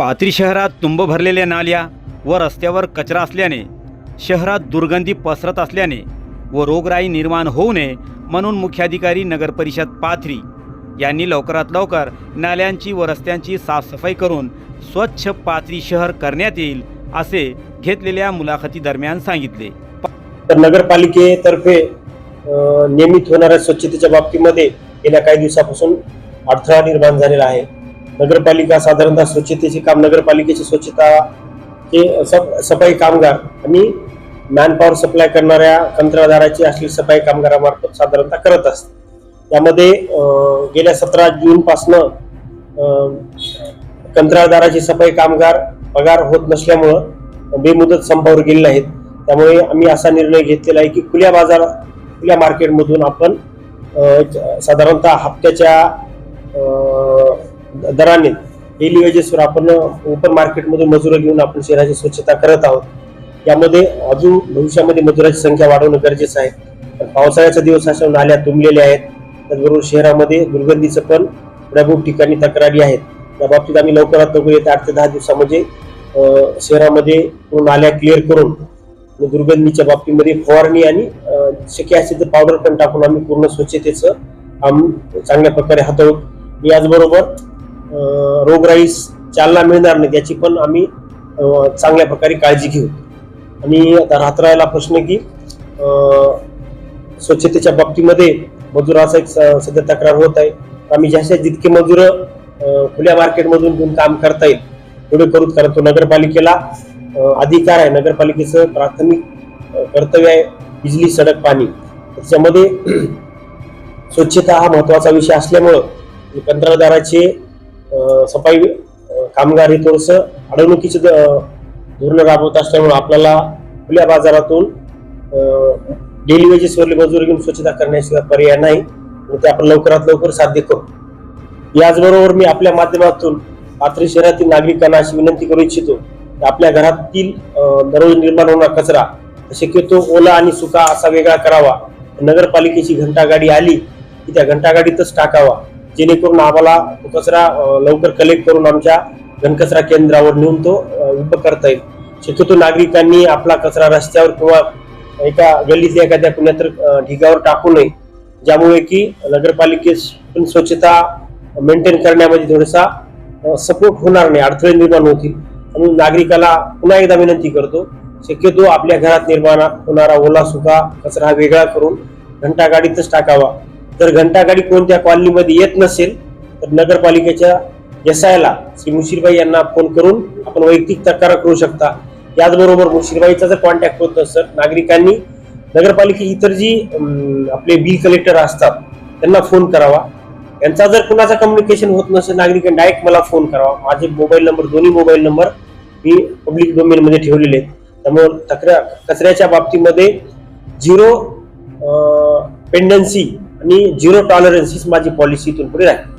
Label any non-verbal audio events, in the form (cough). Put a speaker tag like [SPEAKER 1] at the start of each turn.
[SPEAKER 1] पाथरी शहरात तुंब भरलेल्या नाल्या व रस्त्यावर कचरा असल्याने शहरात दुर्गंधी पसरत असल्याने व रोगराई निर्माण होऊ नये म्हणून मुख्याधिकारी नगरपरिषद पाथरी यांनी लवकरात लवकर नाल्यांची व रस्त्यांची साफसफाई करून स्वच्छ पाथरी शहर करण्यात येईल असे घेतलेल्या मुलाखतीदरम्यान सांगितले.
[SPEAKER 2] तर नगरपालिकेतर्फे नियमित होणाऱ्या स्वच्छतेच्या बाबतीमध्ये गेल्या काही दिवसापासून अडथळा निर्माण झालेला आहे. नगरपालिका साधारणतः स्वच्छतेचे काम नगरपालिकेची स्वच्छता हे सफ सफाई कामगार आणि मॅनपॉवर सप्लाय करणाऱ्या कंत्राटदाराची असलेली सफाई कामगारामार्फत साधारणतः करत असते. यामध्ये गेल्या सतरा जूनपासनं कंत्राळदाराची सफाई कामगार पगार होत नसल्यामुळं बेमुदत संपावर गेलेले आहेत. त्यामुळे आम्ही असा निर्णय घेतलेला आहे की खुल्या बाजार खुल्या मार्केटमधून आपण साधारणतः हप्त्याच्या दराने डेली वेजेसवर आपण ओपन मार्केटमधून मजुरं घेऊन आपण शहराची स्वच्छता करत आहोत. यामध्ये अजून भविष्यामध्ये मजुराची संख्या वाढवणं गरजेचं आहे. पावसाळ्याचा दिवस अशा नाल्या तुंबलेल्या आहेत. त्याचबरोबर शहरामध्ये दुर्गंधीचं पण प्रमुख ठिकाणी तक्रारी आहेत. त्या बाबतीत आम्ही लवकरात लवकर येत्या आठ ते दहा दिवसामध्ये शहरामध्ये नाल्या क्लिअर करून दुर्गंधीच्या बाबतीमध्ये फवारणी आणि शक्य असेल तर पावडर पण टाकून आम्ही पूर्ण स्वच्छतेचं आम्ही चांगल्या प्रकारे हाताळू. याचबरोबर रोगराईस चालना मिळणार नाही त्याची पण आम्ही चांगल्या प्रकारे काळजी घेऊ. आणि आता राहत राहिला प्रश्न की स्वच्छतेच्या बाबतीमध्ये मजुराचा एक स- सध्या तक्रार होत आहे. आम्ही ज्याशा जितके मजूर खुल्या मार्केटमधून घेऊन काम करता येईल एवढे करूत. कारण तो नगरपालिकेला अधिकार आहे. नगरपालिकेचं प्राथमिक कर्तव्य आहे बिजली सडक पाणी. त्याच्यामध्ये (clears throat) स्वच्छता हा महत्त्वाचा विषय असल्यामुळं कंत्राटदाराचे सफाई कामगार हे थोडस अडवणुकीचे धोरण राबवत असल्यामुळे आपल्याला खुल्या बाजारातून डेली वेजेसवरले मजुरी घेऊन स्वच्छता करण्याशिवाय पर्याय नाही आणि ते आपण लवकरात लवकर साध्य करू. याचबरोबर मी आपल्या माध्यमातून पाथरी शहरातील नागरिकांना अशी विनंती करू इच्छितो की आपल्या घरातील दररोज निर्माण होणारा कचरा शक्यतो ओला आणि सुका असा वेगळा करावा. नगरपालिकेची घंटागाडी आली की त्या घंटागाडीतच टाकावा. जेणेकरून आम्हाला तो कचरा लवकर कलेक्ट करून आमच्या घनकचरा केंद्रावर नेऊन तो उपयोग करता येईल. शक्यतो नागरिकांनी आपला कचरा रस्त्यावर किंवा एका गल्लीतल्या एखाद्या कुण्यातर ढिगावर टाकू नये. ज्यामुळे की नगरपालिकेस पण स्वच्छता मेंटेन करण्यामध्ये थोडासा सपोर्ट होणार नाही अडथळे निर्माण होतील. म्हणून नागरिकाला पुन्हा एकदा विनंती करतो शक्यतो आपल्या घरात निर्माण होणारा ओला सुका कचरा हा वेगळा करून घंटागाडीतच टाकावा. जर घंटागाडी कोणत्या कॉलनीमध्ये येत नसेल तर नगरपालिकेच्या एस आयला श्री मुशीरबाई यांना फोन करून आपण वैयक्तिक तक्रार करू शकता. याचबरोबर मुशीरबाईचा जर कॉन्टॅक्ट होत नसेल नागरिकांनी नगरपालिके इतर जी आपले बिल कलेक्टर असतात त्यांना फोन करावा. यांचा जर कुणाचा कम्युनिकेशन होत नसेल नागरिकांनी डायरेक्ट मला फोन करावा. माझे मोबाईल नंबर दोन्ही मोबाईल नंबर मी पब्लिक डोमेनमध्ये ठेवलेले आहेत. त्यामुळे तक्रार कचऱ्याच्या बाबतीमध्ये झिरो पेंडन्सी आणि झिरो टॉलरन्स हीच माझी पॉलिसी इथून पुढे राहील.